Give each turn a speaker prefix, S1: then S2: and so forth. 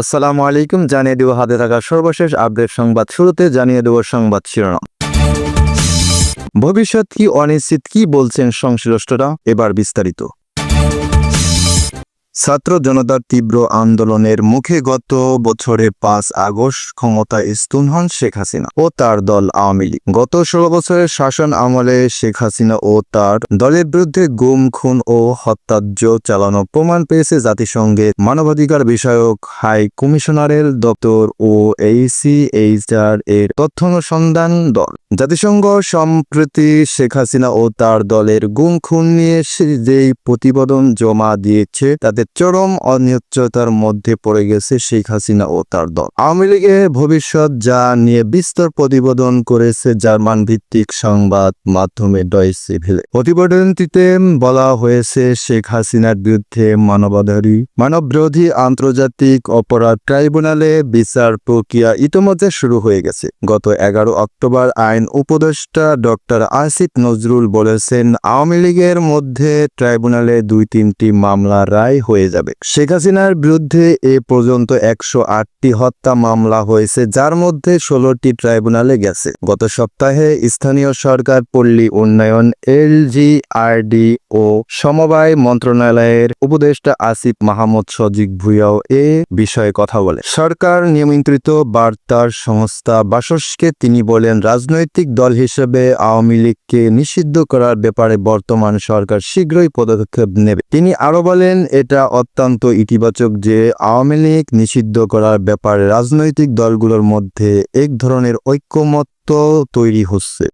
S1: আসসালামু আলাইকুম, জানিয়ে দেব হাতে থাকা সর্বশেষ আপডেট সংবাদ শুরুতে, জানিয়ে দেব সংবাদ শিরোনাম। ভবিষ্যৎ কি, অনিশ্চিত কি বলছেন সংশ্লিষ্টরা? এবার বিস্তারিত। ছাত্র জনতার তীব্র আন্দোলনের মুখে গত বছরে পাঁচ আগস্ট ক্ষমতা স্থূন হন শেখ হাসিনা ও তার দল আওয়ামী লীগ। গত ষোলো বছরের শাসন আমলে শেখ হাসিনা ও তার দলের বিরুদ্ধে গুম, খুন ও হত্যায্য চালানো প্রমাণ পেয়েছে জাতিসংঘের মানবাধিকার বিষয়ক হাই কমিশনারের দপ্তর ও এইসিএইচআর এর তথ্য অনুসন্ধান দল। জাতিসংঘ সম্প্রতি শেখ হাসিনা ও তার দলের গুম, খুন নিয়ে যেই প্রতিবেদন জমা দিয়েছে, তাতে চরম অনিশ্চয়তার মধ্যে পড়ে গেছে শেখ হাসিনা ও তার দল। আওয়ামী লীগের ভবিষ্যৎ যা নিয়ে বিস্তর প্রতিবেদন করেছে জার্মান ভিত্তিক সংবাদ মাধ্যমে ডয়েসে ভেলে প্রতিবেদনটিতে বলা হয়েছে, শেখ হাসিনার বিরুদ্ধে মানবাধারী, মানববিরোধী আন্তর্জাতিক অপরাধ ট্রাইব্যুনালে বিচার প্রক্রিয়া ইতোমধ্যে শুরু হয়ে গেছে। গত এগারো অক্টোবর আইন উপদেষ্টা ডক্টর আসিফ নজরুল বলেছেন, আওয়ামী লীগের মধ্যে ট্রাইব্যুনালে দুই তিনটি মামলা রায় হয়ে যাবে। শেখ হাসিনার বিরুদ্ধে এ পর্যন্ত একশো আটটি হত্যা মামলা হয়েছে, যার মধ্যে ষোলোটি ট্রাইব্যুনালে গেছে। গত সপ্তাহে স্থানীয় সরকার পল্লী উন্নয়ন এলজিআরডি ও সমবায় মন্ত্রণালয়ের উপদেষ্টা আসিফ মাহমুদ সজিক ভুইয়াও এ বিষয়ে কথা বলে সরকার নিয়ন্ত্রিত বার্তার সংস্থা বাসসকে তিনি বলেন, রাজনৈতিক দল হিসেবে আওয়ামী লীগকে নিষিদ্ধ করার ব্যাপারে বর্তমান সরকার শীঘ্রই পদক্ষেপ নেবে। তিনি আরও বলেন, এটা অত্যন্ত ইতিবাচক যে আওয়ামী লীগ নিষিদ্ধ করার ব্যাপারে রাজনৈতিক দলগুলোর মধ্যে এক ধরনের ঐক্যমত্য তৈরি হচ্ছে।